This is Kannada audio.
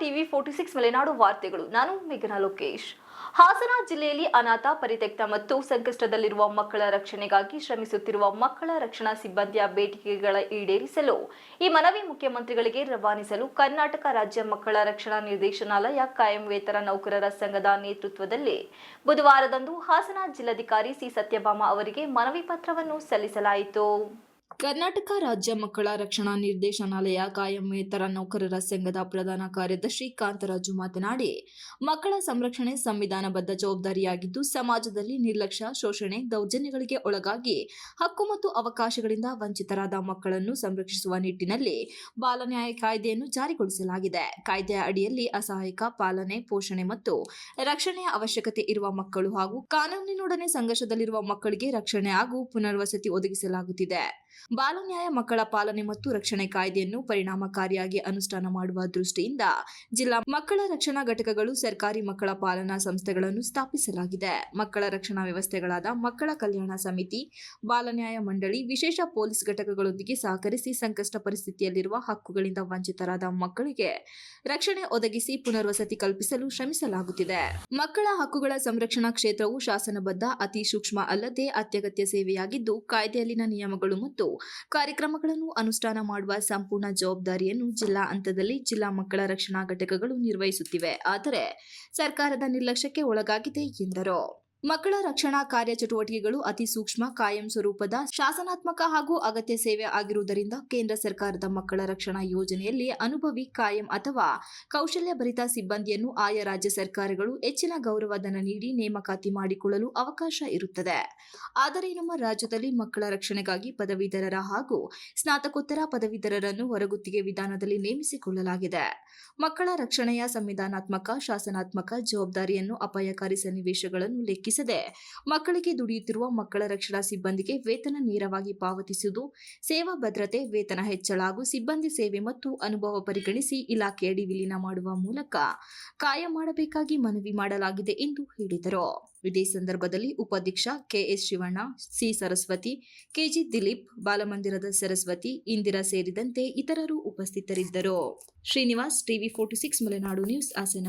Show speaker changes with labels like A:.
A: ಟಿವಿ ಫೋರ್ಟಿ ಸಿಕ್ಸ್ ಮಲೆನಾಡು ವಾರ್ತೆಗಳು. ನಾನು ಮೇಘನಾ ಲೋಕೇಶ್. ಹಾಸನ ಜಿಲ್ಲೆಯಲ್ಲಿ ಅನಾಥ, ಪರಿತ್ಯಕ್ತ ಮತ್ತು ಸಂಕಷ್ಟದಲ್ಲಿರುವ ಮಕ್ಕಳ ರಕ್ಷಣೆಗಾಗಿ ಶ್ರಮಿಸುತ್ತಿರುವ ಮಕ್ಕಳ ರಕ್ಷಣಾ ಸಿಬ್ಬಂದಿಯ ಬೇಡಿಕೆಗಳ ಈಡೇರಿಸಲು ಈ ಮನವಿ ಮುಖ್ಯಮಂತ್ರಿಗಳಿಗೆ ರವಾನಿಸಲು ಕರ್ನಾಟಕ ರಾಜ್ಯ ಮಕ್ಕಳ ರಕ್ಷಣಾ ನಿರ್ದೇಶನಾಲಯ ಕಾಯಂ ವೇತನ ನೌಕರರ ಸಂಘದ ನೇತೃತ್ವದಲ್ಲಿ ಬುಧವಾರದಂದು ಹಾಸನ ಜಿಲ್ಲಾಧಿಕಾರಿ ಸಿ. ಸತ್ಯಭಾಮ ಅವರಿಗೆ ಮನವಿ ಪತ್ರವನ್ನು ಸಲ್ಲಿಸಲಾಯಿತು. ಕರ್ನಾಟಕ ರಾಜ್ಯ ಮಕ್ಕಳ ರಕ್ಷಣಾ ನಿರ್ದೇಶನಾಲಯ ಕಾಯಂ ವೇತರ ನೌಕರರ ಸಂಘದ ಪ್ರಧಾನ ಕಾರ್ಯದರ್ಶಿ ಕಾಂತರಾಜು ಮಾತನಾಡಿ, ಮಕ್ಕಳ ಸಂರಕ್ಷಣೆ ಸಂವಿಧಾನಬದ್ಧ ಜವಾಬ್ದಾರಿಯಾಗಿದ್ದು, ಸಮಾಜದಲ್ಲಿ ನಿರ್ಲಕ್ಷ್ಯ, ಶೋಷಣೆ, ದೌರ್ಜನ್ಯಗಳಿಗೆ ಒಳಗಾಗಿ ಹಕ್ಕು ಮತ್ತು ಅವಕಾಶಗಳಿಂದ ವಂಚಿತರಾದ ಮಕ್ಕಳನ್ನು ಸಂರಕ್ಷಿಸುವ ನಿಟ್ಟಿನಲ್ಲಿ ಬಾಲನ್ಯಾಯ ಕಾಯ್ದೆಯನ್ನು ಜಾರಿಗೊಳಿಸಲಾಗಿದೆ. ಕಾಯ್ದೆಯ ಅಡಿಯಲ್ಲಿ ಅಸಹಾಯಕ ಪಾಲನೆ, ಪೋಷಣೆ ಮತ್ತು ರಕ್ಷಣೆಯ ಅವಶ್ಯಕತೆ ಇರುವ ಮಕ್ಕಳು ಹಾಗೂ ಕಾನೂನಿನೊಡನೆ ಸಂಘರ್ಷದಲ್ಲಿರುವ ಮಕ್ಕಳಿಗೆ ರಕ್ಷಣೆ ಹಾಗೂ ಪುನರ್ವಸತಿ ಒದಗಿಸಲಾಗುತ್ತಿದೆ. ಬಾಲನ್ಯಾಯ ಮಕ್ಕಳ ಪಾಲನೆ ಮತ್ತು ರಕ್ಷಣೆ ಕಾಯ್ದೆಯನ್ನು ಪರಿಣಾಮಕಾರಿಯಾಗಿ ಅನುಷ್ಠಾನ ಮಾಡುವ ದೃಷ್ಟಿಯಿಂದ ಜಿಲ್ಲಾ ಮಕ್ಕಳ ರಕ್ಷಣಾ ಘಟಕಗಳು ಸರ್ಕಾರಿ ಮಕ್ಕಳ ಪಾಲನಾ ಸಂಸ್ಥೆಗಳನ್ನು ಸ್ಥಾಪಿಸಲಾಗಿದೆ. ಮಕ್ಕಳ ರಕ್ಷಣಾ ವ್ಯವಸ್ಥೆಗಳಾದ ಮಕ್ಕಳ ಕಲ್ಯಾಣ ಸಮಿತಿ, ಬಾಲನ್ಯಾಯ ಮಂಡಳಿ, ವಿಶೇಷ ಪೊಲೀಸ್ ಘಟಕಗಳೊಂದಿಗೆ ಸಹಕರಿಸಿ ಸಂಕಷ್ಟ ಪರಿಸ್ಥಿತಿಯಲ್ಲಿರುವ ಹಕ್ಕುಗಳಿಂದ ವಂಚಿತರಾದ ಮಕ್ಕಳಿಗೆ ರಕ್ಷಣೆ ಒದಗಿಸಿ ಪುನರ್ವಸತಿ ಕಲ್ಪಿಸಲು ಶ್ರಮಿಸಲಾಗುತ್ತಿದೆ. ಮಕ್ಕಳ ಹಕ್ಕುಗಳ ಸಂರಕ್ಷಣಾ ಕ್ಷೇತ್ರವು ಶಾಸನಬದ್ಧ, ಅತಿ ಸೂಕ್ಷ್ಮ ಅಲ್ಲದೆ ಅತ್ಯಗತ್ಯ ಸೇವೆಯಾಗಿದ್ದು, ಕಾಯ್ದೆಯಲ್ಲಿನ ನಿಯಮಗಳು ಮತ್ತು ಕಾರ್ಯಕ್ರಮಗಳನ್ನು ಅನುಷ್ಠಾನ ಮಾಡುವ ಸಂಪೂರ್ಣ ಜವಾಬ್ದಾರಿಯನ್ನು ಜಿಲ್ಲಾ ಹಂತದಲ್ಲಿ ಜಿಲ್ಲಾ ಮಕ್ಕಳ ರಕ್ಷಣಾ ಘಟಕಗಳು ನಿರ್ವಹಿಸುತ್ತಿವೆ. ಆದರೆ ಸರ್ಕಾರದ ನಿರ್ಲಕ್ಷ್ಯಕ್ಕೆ ಒಳಗಾಗಿದೆ ಎಂದರು. ಮಕ್ಕಳ ರಕ್ಷಣಾ ಕಾರ್ಯಚಟುವಟಿಕೆಗಳು ಅತಿ ಸೂಕ್ಷ್ಮ, ಕಾಯಂ ಸ್ವರೂಪದ, ಶಾಸನಾತ್ಮಕ ಹಾಗೂ ಅಗತ್ಯ ಸೇವೆ ಆಗಿರುವುದರಿಂದ ಕೇಂದ್ರ ಸರ್ಕಾರದ ಮಕ್ಕಳ ರಕ್ಷಣಾ ಯೋಜನೆಯಲ್ಲಿ ಅನುಭವಿ, ಕಾಯಂ ಅಥವಾ ಕೌಶಲ್ಯ ಭರಿತ ಸಿಬ್ಬಂದಿಯನ್ನು ಆಯಾ ರಾಜ್ಯ ಸರ್ಕಾರಗಳು ಹೆಚ್ಚಿನ ಗೌರವಧನ ನೀಡಿ ನೇಮಕಾತಿ ಮಾಡಿಕೊಳ್ಳಲು ಅವಕಾಶ ಇರುತ್ತದೆ. ಆದರೆ ನಮ್ಮ ರಾಜ್ಯದಲ್ಲಿ ಮಕ್ಕಳ ರಕ್ಷಣೆಗಾಗಿ ಪದವೀಧರರ ಹಾಗೂ ಸ್ನಾತಕೋತ್ತರ ಪದವೀಧರರನ್ನು ಹೊರಗುತ್ತಿಗೆ ವಿಧಾನದಲ್ಲಿ ನೇಮಿಸಿಕೊಳ್ಳಲಾಗಿದೆ. ಮಕ್ಕಳ ರಕ್ಷಣೆಯ ಸಂವಿಧಾನಾತ್ಮಕ, ಶಾಸನಾತ್ಮಕ ಜವಾಬ್ದಾರಿಯನ್ನು ಅಪಾಯಕಾರಿ ಸನ್ನಿವೇಶಗಳನ್ನು ಲೆಕ್ಕಿಸದೆ ಮಕ್ಕಳಿಗೆ ದುಡಿಯುತ್ತಿರುವ ಮಕ್ಕಳ ರಕ್ಷಣಾ ಸಿಬ್ಬಂದಿಗೆ ವೇತನ ನೇರವಾಗಿ ಪಾವತಿಸುವುದು, ಸೇವಾ ಭದ್ರತೆ, ವೇತನ ಹೆಚ್ಚಳ ಹಾಗೂ ಸಿಬ್ಬಂದಿ ಸೇವೆ ಮತ್ತು ಅನುಭವ ಪರಿಗಣಿಸಿ ಇಲಾಖೆಯಡಿ ವಿಲೀನ ಮಾಡುವ ಮೂಲಕ ಕಾಯಂ ಮಾಡಬೇಕಾಗಿ ಮನವಿ ಮಾಡಲಾಗಿದೆ ಎಂದು ಹೇಳಿದರು. ಇದೇ ಸಂದರ್ಭದಲ್ಲಿ ಉಪಾಧ್ಯಕ್ಷ K S Shivanna, C Saraswati, K G Dilip, ಬಾಲಮಂದಿರದ Saraswati, Indira ಸೇರಿದಂತೆ ಇತರರು ಉಪಸ್ಥಿತರಿದ್ದರು. Srinivas, TV forty six, Malenadu news, Hassan.